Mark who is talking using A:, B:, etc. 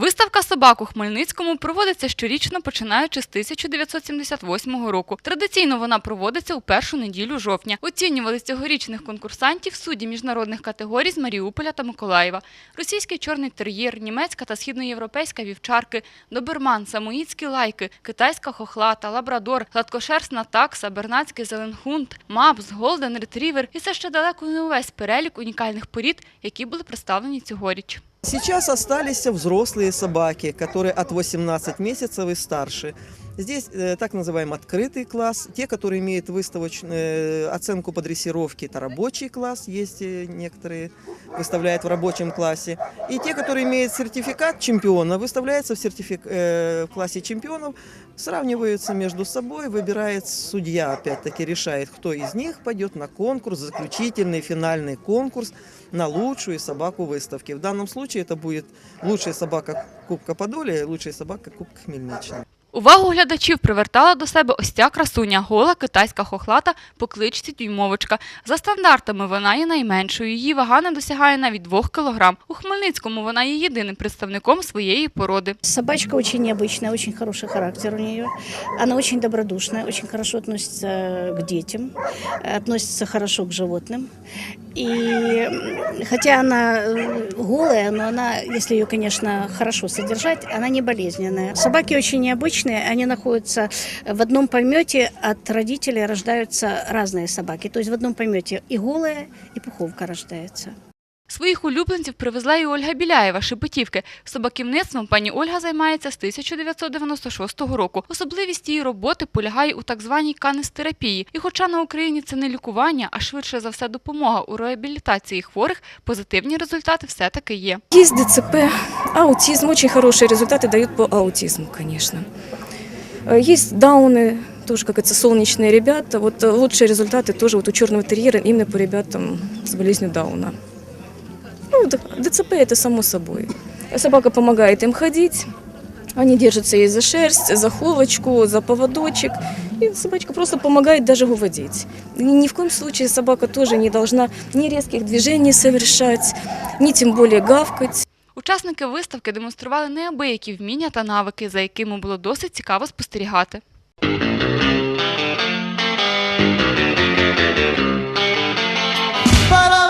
A: Виставка собак у Хмельницькому проводиться щорічно, починаючи з 1978 року. Традиційно вона проводиться у першу неділю жовтня. Оцінювали цьогорічних конкурсантів судді міжнародних категорій з Маріуполя та Миколаєва. Російський чорний тер'єр, німецька та східноєвропейська вівчарки, доберман, самоїдські лайки, китайська хохлата, лабрадор, гладкошерстна такса, бернацький зеленхунд, мапс, голден ретрівер і це ще далеко не увесь перелік унікальних порід, які були представлені цьогоріч.
B: Сейчас остались взрослые собаки, которые от 18 месяцев и старше. Здесь э, так называемый открытый класс. Те, которые имеют выставочную э, оценку по дрессировке, это рабочий класс, есть э, некоторые выставляют в рабочем классе. И те, которые имеют сертификат чемпиона, выставляются в, сертифик... э, в классе чемпионов, сравниваются между собой, выбирает судья, опять-таки решает, кто из них пойдет на конкурс, заключительный финальный конкурс на лучшую собаку выставки. В данном случае это будет лучшая собака Кубка Подолия и лучшая собака Кубка Хмельниччины.
A: Увагу глядачів привертала до себе ось ця красуня, гола китайська хохлата по кличці Дюймовочка. За стандартами вона є найменшою, її вага не досягає навіть 2 кг. У Хмельницькому вона є єдиним представником своєї породи.
C: Собачка очень необычная, очень хороший характер у нее. Она очень добродушная, очень хорошо относится к детям, относится хорошо к животным. И м, хотя она э, голая, но она, если ее, конечно, хорошо содержать, она не болезненная. Собаки очень необычные, они находятся в одном помете, от родителей рождаются разные собаки. То есть в одном помете и голая, и пуховка рождается.
A: Своїх улюбленців привезла і Ольга Біляєва, Шепетівки. Собаківництвом пані Ольга займається з 1996 року. Особливість її роботи полягає у так званій канистерапії. І хоча на Україні це не лікування, а швидше за все допомога у реабілітації хворих, позитивні результати все-таки є.
D: Есть ДЦП, аутизм. Очень хорошие результаты дают по аутизму, конечно. Э, Есть дауны, тоже, как это, солнечные ребята. Вот э, лучшие результаты тоже вот у черного терьера именно по ребятам с болезнью Дауна. Ну, ДЦП это само собой. Собака помогает им ходить. Они держатся ей за шерсть, за холочку, за поводочек. И собачка просто помогает даже выводить. И ни в коем случае собака тоже не должна ни резких движений совершать, ни тем более гавкать.
A: Учасники виставки демонстрували неабиякі вміння та навики, за якими було досить цікаво спостерігати.
E: para